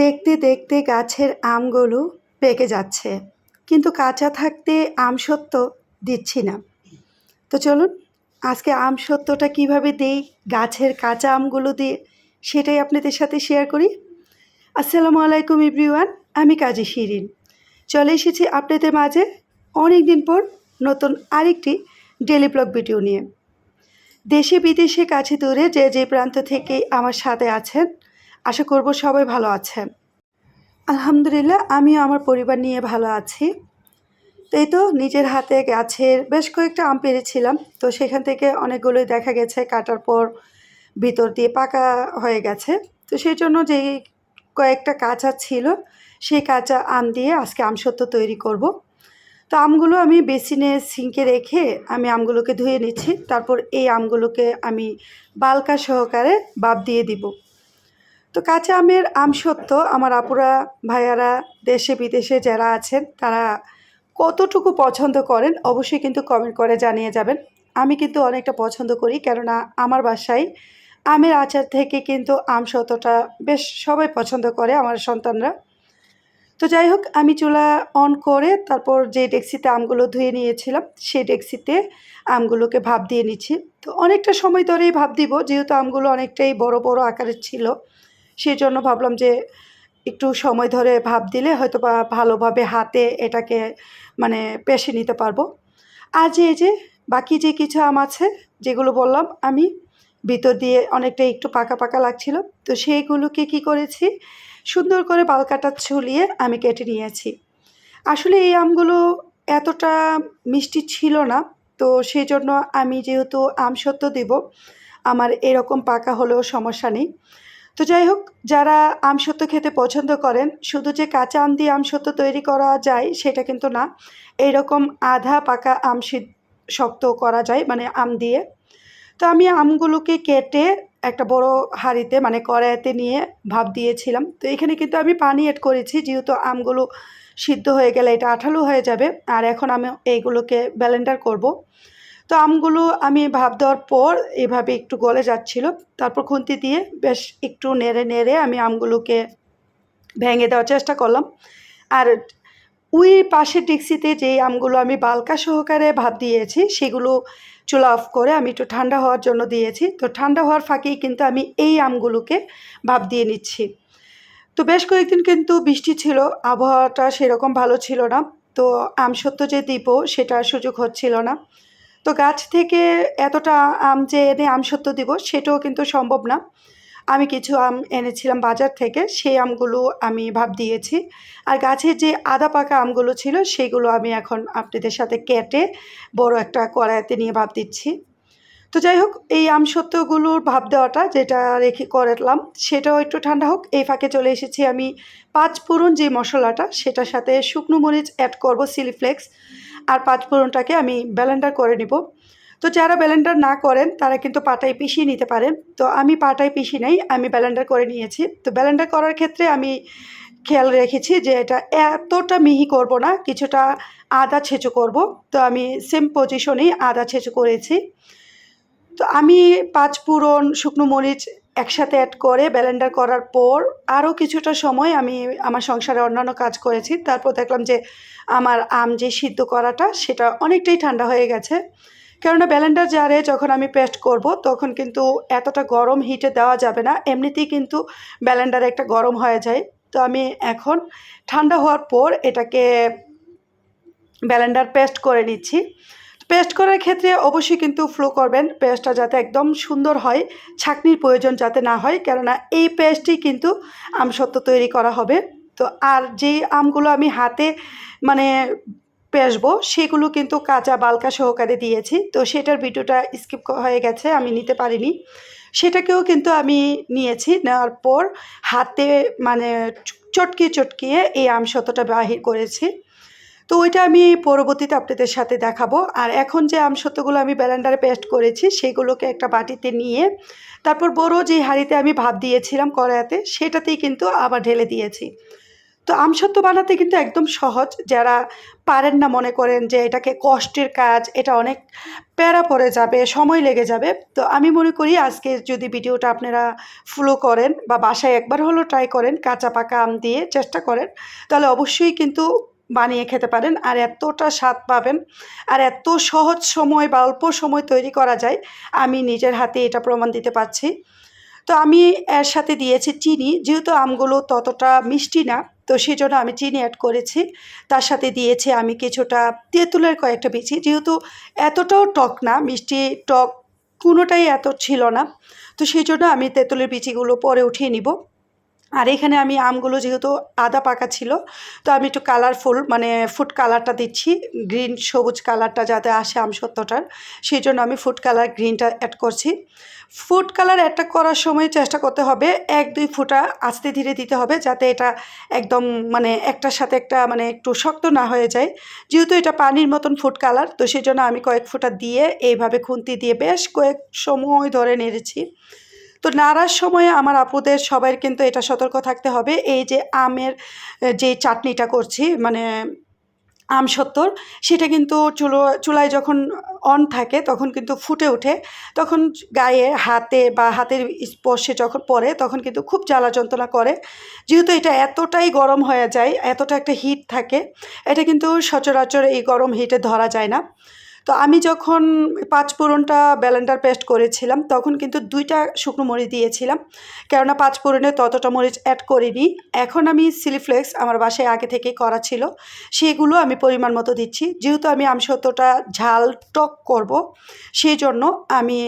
দেখতে দেখতে গাছের আমগুলো পেকে যাচ্ছে। কিন্তু কাঁচা থাকতে আম সত্য দিচ্ছি না। তো চলুন, আজকে আম সত্যটা কীভাবে দিই, গাছের কাঁচা আমগুলো দিয়ে, সেটাই আপনাদের সাথে শেয়ার করি। আসসালামু আলাইকুম ইব্রিওয়ান আমি কাজী শিরিন। চলে এসেছি আপনাদের মাঝে অনেক দিন পর নতুন আরেকটি ডেলি ব্লগ ভিডিও নিয়ে। দেশে বিদেশে কাছে দূরে যে যে প্রান্ত থেকে আমার সাথে আছেন আশা করব সবাই ভালো আছেন আলহামদুলিল্লাহ, আমিও আমার পরিবার নিয়ে ভালো আছি। তো এই তো নিজের হাতে গাছের বেশ কয়েকটা আম পেরেছিলাম, তো সেখান থেকে অনেকগুলোই দেখা গেছে, কাটার পর ভিতর দিয়ে পাকা হয়ে গেছে। তো সেই জন্য যেই কয়েকটা কাঁচা ছিল, সেই কাঁচা আম দিয়ে আজকে আমসত্ব তৈরি করব। তো আমগুলো আমি বেসিনে সিঙ্কে রেখে আমি আমগুলোকে ধুয়ে নিচ্ছি, তারপর এই আমগুলোকে আমি বালকা সহকারে বাপ দিয়ে দিব। তো কাঁচা আমের আম সত্য, আমার আপুরা, ভাইয়ারা, দেশে, বিদেশে যারা আছেন, তারা কতটুকু পছন্দ করেন অবশ্যই কিন্তু কমেন্ট করে জানিয়ে যাবেন। আমি কিন্তু অনেকটা পছন্দ করি, কেননা আমার বাসায় আমের আচার থেকে কিন্তু আম সত্যটা বেশ সবাই পছন্দ করে, আমার সন্তানরা। তো যাই হোক, আমি চুলা অন করে তারপর যে ডেক্সিতে আমগুলো ধুয়ে নিয়েছিলাম, সেই ডেক্সিতে আমগুলোকে ভাপ দিয়ে নিচ্ছি। তো অনেকটা সময় ধরেই ভাপ দিব, যেহেতু আমগুলো অনেকটাই বড় বড় আকারের ছিল। সেই জন্য ভাবলাম যে একটু সময় ধরে ভাব দিলে হয়তো বা ভালোভাবে হাতে এটাকে মানে পেশে নিতে পারব। আর যে যে, বাকি যে কিছু আম আছে, যেগুলো বললাম, আমি ভিতর দিয়ে অনেকটা একটু পাকা পাকা লাগছিল। তো সেইগুলোকে কি করেছি? সুন্দর করে বালকাটা ছুলিয়ে আমি কেটে নিয়েছি। আসলে এই আমগুলো এতটা মিষ্টি ছিল না, তো সেই জন্য আমি যেহেতু আম সত্য দিব, আমার এরকম পাকা হলেও সমস্যা নেই। তো যাই হোক, যারা আমসত্ব খেতে পছন্দ করেন, শুধু যে কাঁচা আম দিয়ে আমসত্ব তৈরি করা যায় সেটা কিন্তু না। এইরকম আধা পাকা আম শক্ত করা যায় মানে আম দিয়ে। তো আমি আমগুলোকে কেটে একটা বড় হাঁড়িতে মানে কড়াইতে নিয়ে ভাপ দিয়েছিলাম। তো এখানে কিন্তু আমি পানি অ্যাড করেছি, যেহেতু আমগুলো সিদ্ধ হয়ে গেলে এটা আঠালো হয়ে যাবে। আর এখন আমি এইগুলোকে ব্যালেন্ডার করব। তো আমগুলো আমি ভাব দেওয়ার পর এভাবে একটু গলে যাচ্ছিল। তারপর খুন্তি দিয়ে বেশ একটু নেড়ে নেড়ে আমি আমগুলোকে ভেঙে দেওয়ার চেষ্টা করলাম। আর ওই পাশের ডিক্সিতে যে আমগুলো আমি বালকা সহকারে ভাব দিয়েছি, সেগুলো চুলা অফ করে আমি একটু ঠান্ডা হওয়ার জন্য দিয়েছি। তো ঠান্ডা হওয়ার ফাঁকেই কিন্তু আমি এই আমগুলোকে ভাব দিয়ে নিচ্ছি। তো বেশ কয়েকদিন কিন্তু বৃষ্টি ছিল, আবহাওয়াটা সেরকম ভালো ছিল না। তো আম সত্য যে দিব সেটার সুযোগ হচ্ছিল না। তো গাছ থেকে এতটা আম যে এনে আম সত্য দিব, সেটাও কিন্তু সম্ভব না। আমি কিছু আম এনেছিলাম বাজার থেকে, সেই আমগুলো আমি ভাব দিয়েছি। আর গাছের যে আদা পাকা আমগুলো ছিল, সেগুলো আমি এখন আপনাদের সাথে কেটে বড় একটা কড়াইতে নিয়ে ভাব দিচ্ছি। তো যাই হোক, এই আম সত্যগুলোর ভাব দেওয়াটা যেটা রেখে করলাম, সেটাও একটু ঠান্ডা হোক। এই ফাঁকে চলে এসেছি আমি পাঁচ ফোড়ন যে মশলাটা, সেটার সাথে শুকনো মরিচ অ্যাড করব সিলিফ্লেক্স আর পাঁচ ফোড়নটাকে আমি ব্যালেন্ডার করে নিব। তো যারা ব্যালেন্ডার না করেন, তারা কিন্তু পাটায় পিষিয়ে নিতে পারেন। তো আমি পাটায় পিষি নাই, আমি ব্যালেন্ডার করে নিয়েছি। তো ব্যালেন্ডার করার ক্ষেত্রে আমি খেয়াল রেখেছি যে এটা এতটা মিহি করব না, কিছুটা আদা ছেঁচো করব। তো আমি সেম পজিশনেই আদা ছেঁচো করেছি। তো আমি পাঁচ পুরন শুকনো মরিচ একসাথে অ্যাড করে ব্যালেন্ডার করার পর আরও কিছুটা সময় আমি আমার সংসারে অন্যান্য কাজ করেছি। তারপর দেখলাম যে আমার আম যে সিদ্ধ করাটা, সেটা অনেকটাই ঠান্ডা হয়ে গেছে। কেননা ব্যালেন্ডার জারে যখন আমি পেস্ট করব, তখন কিন্তু এতটা গরম হিটে দেওয়া যাবে না। এমনিতেই কিন্তু ব্যালেন্ডার একটা গরম হয়ে যায়। তো আমি এখন ঠান্ডা হওয়ার পর এটাকে ব্যালেন্ডার পেস্ট করে নিচ্ছি। পেস্ট করার ক্ষেত্রে অবশ্যই কিন্তু ফ্লো করবেন। পেস্টটা যাতে একদম সুন্দর হয়, ছাকনির প্রয়োজন যাতে না হয়, কেননা এই পেস্টই কিন্তু আমসত্ব তৈরি করা হবে। তো আর যে আমগুলো আমি হাতে মানে পেসবো, সেগুলো কিন্তু কাঁচা বালকা সহকারে দিয়েছি। তো সেটার ভিডিওটা স্কিপ হয়ে গেছে, আমি নিতে পারিনি। সেটাকেও কিন্তু আমি নিয়েছি, নেওয়ার পর হাতে মানে চটকিয়ে চটকিয়ে এই আমসত্বটা বাহির করেছি। তো ওইটা আমি পরবর্তীতে আপনাদের সাথে দেখাবো। আর এখন যে আমসত্বগুলো আমি ব্যালেন্ডারে পেস্ট করেছি সেগুলোকে একটা বাটিতে নিয়ে, তারপর বড় যে হাঁড়িতে আমি ভাব দিয়েছিলাম কড়াইতে, সেটাতেই কিন্তু আবার ঢেলে দিয়েছি। তো আমসত্ত্ব বানাতে কিন্তু একদম সহজ, যারা পারেন না মনে করেন যে এটাকে কষ্টের কাজ, এটা অনেক প্যারা পড়ে যাবে, সময় লেগে যাবে। তো আমি মনে করি আজকে যদি ভিডিওটা আপনারা ফলো করেন বা বাসায় একবার হলেও ট্রাই করেন, কাঁচা পাকা আম দিয়ে চেষ্টা করেন, তাহলে অবশ্যই কিন্তু বানিয়ে খেতে পারেন। আর এতটা স্বাদ পাবেন, আর এত সহজ সময় বা অল্প সময় তৈরি করা যায়, আমি নিজের হাতে এটা প্রমাণ দিতে পারছি। তো আমি এর সাথে দিয়েছি চিনি, যেহেতু আমগুলো ততটা মিষ্টি না, তো সেই জন্য আমি চিনি অ্যাড করেছি। তার সাথে দিয়েছি আমি কিছুটা তেঁতুলের কয়েকটা বিচি, যেহেতু এতটাও টক না, মিষ্টি টক কোনোটাই এত ছিল না, তো সেই জন্য আমি তেঁতুলের বিচিগুলো পরে উঠিয়ে নিব। আর এখানে আমি আমগুলো যেহেতু আদা পাকা ছিল, তো আমি একটু কালারফুল মানে ফুড কালারটা দিচ্ছি গ্রিন সবুজ কালারটা যাতে আসে আমসত্ত্বটার সেই জন্য আমি ফুড কালার গ্রিনটা অ্যাড করছি। ফুড কালার অ্যাডটা করার সময় চেষ্টা করতে হবে, এক, দুই ফুটা আস্তে ধীরে দিতে হবে, যাতে এটা একদম মানে একটার সাথে একটা মানে একটু শক্ত না হয়ে যায়। যেহেতু এটা পানির মতন ফুড কালার তো সেই জন্য আমি কয়েক ফুটা দিয়ে এইভাবে খুন্তি দিয়ে বেশ কয়েক সময় ধরে নেড়েছি। তো নাড়ার সময় আমার আপুদের সবাই কিন্তু এটা সতর্ক থাকতে হবে। এই যে আমের যে চাটনিটা করছি মানে আম সত্তর, সেটা কিন্তু চুলো, চুলায় যখন অন থাকে, তখন কিন্তু ফুটে ওঠে। তখন গায়ে, হাতে বা হাতের স্পর্শে যখন পড়ে, তখন কিন্তু খুব জ্বালা যন্ত্রণা করে। যেহেতু এটা এতটাই গরম হয়ে যায়, এতটা একটা হিট থাকে, এটা কিন্তু সচরাচর এই গরম হিটে ধরা যায় না। তো আমি যখন পাঁচ ফোড়নটা ব্যালেন্ডার পেস্ট করেছিলাম, তখন কিন্তু দুইটা শুকনো মরিচ দিয়েছিলাম। কেননা পাঁচ ফোড়নে ততটা মরিচ অ্যাড করিনি। এখন আমি সিলিফ্লেক্স আমার বাসায় আগে থেকেই করা ছিল। সেগুলো আমি পরিমাণ মতো দিচ্ছি। যেহেতু আমি আমসত্ত্বটা ঝাল টক করব সেই জন্য আমি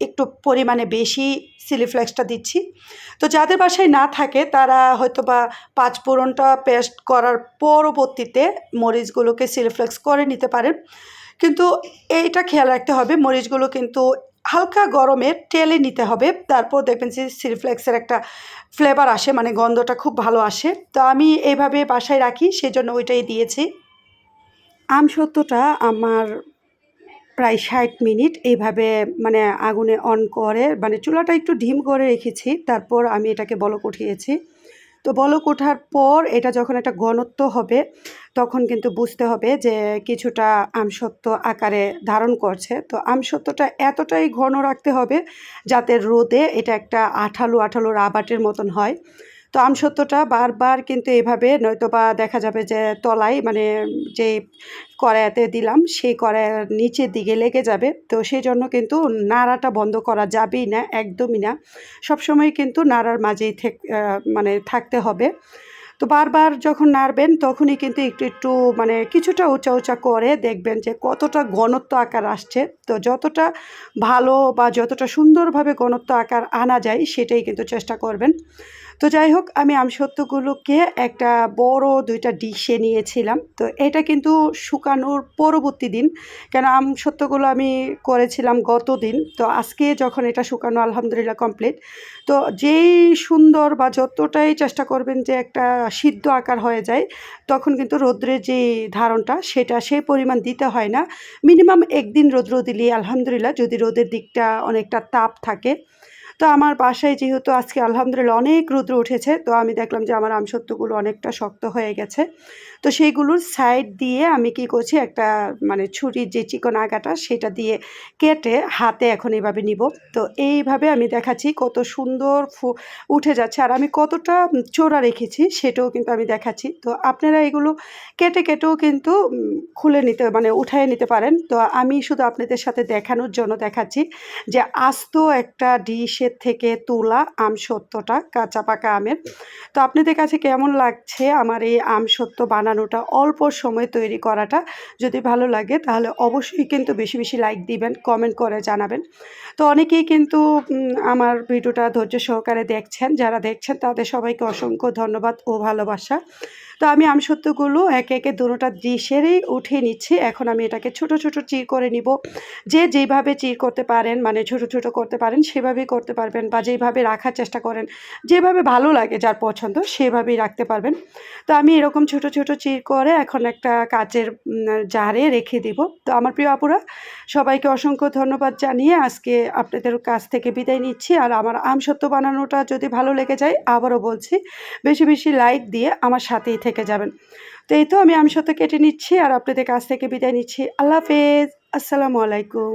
একটু পরিমাণে বেশি সিলিফ্লেক্সটা দিচ্ছি। তো যাদের বাসায় না থাকে, তারা হয়তো বা পাঁচ ফোড়নটা পেস্ট করার পরবর্তীতে মরিচগুলোকে সিলিফ্লেক্স করে নিতে পারেন। কিন্তু এইটা খেয়াল রাখতে হবে, মরিচগুলো কিন্তু হালকা গরমে টেলে নিতে হবে। তারপর দেখবেন যে সিরফ্লেক্সের একটা ফ্লেভার আসে মানে গন্ধটা খুব ভালো আসে। তো আমি এইভাবে বাসায় রাখি, সেজন্য ওইটাই দিয়েছি। আম সত্যটা আমার প্রায় ষাট মিনিট এইভাবে মানে আগুনে অন করে মানে চুলাটা একটু ঢিম করে রেখেছি। তারপর আমি এটাকে বলক উঠিয়েছি। তো বলক ওঠার পর এটা যখন একটা ঘনত্ব হবে, তখন কিন্তু বুঝতে হবে যে কিছুটা আমসত্ব আকারে ধারণ করছে। তো আমসত্বটা এতটাই ঘন রাখতে হবে যাতে রোদে এটা একটা আঠালো আঠালো রাবাটের মতন হয়। তো আমসত্ত্বটা বারবার কিন্তু এভাবে নয়তো বা দেখা যাবে যে তলায় মানে যে কড়াইতে দিলাম, সেই কড়াইয়ের নিচের দিকে লেগে যাবে। তো সেই জন্য কিন্তু নাড়াটা বন্ধ করা যাবেই না, একদমই না। সবসময় কিন্তু নাড়ার মাঝেই মানে থাকতে হবে। তো বারবার যখন নাড়বেন তখনই কিন্তু একটু একটু মানে কিছুটা উঁচা উঁচা করে দেখবেন যে কতটা ঘনত্ব আকার আসছে। তো যতটা ভালো বা যতটা সুন্দরভাবে ঘনত্ব আকার আনা যায় সেটাই কিন্তু চেষ্টা করবেন। তো যাই হোক আমি আমসত্ত্বগুলোকে একটা বড় দুইটা ডিশে নিয়েছিলাম। তো এটা কিন্তু শুকানোর পরবর্তী দিন, কেন আমসত্ত্বগুলো আমি করেছিলাম গত দিন। তো আজকে যখন এটা শুকানো, আলহামদুলিল্লাহ কমপ্লিট তো যেই সুন্দর বা যতটাই চেষ্টা করবেন যে একটা সিদ্ধ আকার হয়ে যায়, তখন কিন্তু রৌদ্রের যে ধারণটা, সেটা সেই পরিমাণ দিতে হয় না। মিনিমাম একদিন রৌদ্র দিলে আলহামদুলিল্লাহ, যদি রোদের দিকটা অনেকটা তাপ থাকে। তো আমার বাসায় যেহেতু আজকে আলহামদুলিল্লাহ অনেক রুদ্র উঠেছে, তো আমি দেখলাম যে আমার আমসত্ত্বগুলো অনেকটা শক্ত হয়ে গেছে। তো সেইগুলোর সাইড দিয়ে আমি কি করছি, একটা মানে ছুরির যে চিকন আগাটা, সেটা দিয়ে কেটে হাতে এখন এইভাবে নিব। তো এইভাবে আমি দেখাচ্ছি কত সুন্দর ফু, উঠে যাচ্ছে। আর আমি কতটা চোরা রেখেছি, সেটাও কিন্তু আমি দেখাচ্ছি। তো আপনারা এগুলো কেটে কেটেও কিন্তু খুলে নিতে মানে উঠায় নিতে পারেন। তো আমি শুধু আপনাদের সাথে দেখানোর জন্য দেখাচ্ছি যে আস্ত একটা ডিশের থেকে তোলা আম সত্যটা, কাঁচা পাকা আমের। তো আপনাদের কাছে কেমন লাগছে আমার এই আম সত্য বানানোটা অল্প সময় তৈরি করাটা যদি ভালো লাগে, তাহলে অবশ্যই কিন্তু বেশি বেশি লাইক দিবেন কমেন্ট করে জানাবেন। তো অনেকেই কিন্তু আমার ভিডিওটা ধৈর্য সহকারে দেখছেন, যারা দেখছেন তাদের সবাইকে অসংখ্য ধন্যবাদ ও ভালোবাসা। তো আমি আমসত্ত্বগুলো একে একে দুটোটা ডিশেরই উঠিয়ে নিচ্ছি। এখন আমি এটাকে ছোট ছোট চির করে নিব। যে যেভাবে চির করতে পারেন মানে ছোট ছোট করতে পারেন, সেভাবেই করতে পারবেন বা যেভাবে রাখার চেষ্টা করেন, যেভাবে ভালো লাগে, যার পছন্দ, সেভাবেই রাখতে পারবেন। তো আমি এরকম ছোট ছোট চির করে এখন একটা কাচের জারে রেখে দিব। তো আমার প্রিয় আপুরা, সবাইকে অসংখ্য ধন্যবাদ জানিয়ে আজকে আপনাদের কাছ থেকে বিদায় নিচ্ছি। আর আমার আমসত্ত্ব বানানোটা যদি ভালো লেগে যায়, আবারও বলছি, বেশি বেশি লাইক দিয়ে আমার সাথেই থেকে যাবেন। তো এই তো আমি আমসত্ত্ব কেটে নিচ্ছি আর আপনাদের কাছ থেকে বিদায় নিচ্ছি। আল্লাহ হাফেজ। আসসালামু আলাইকুম।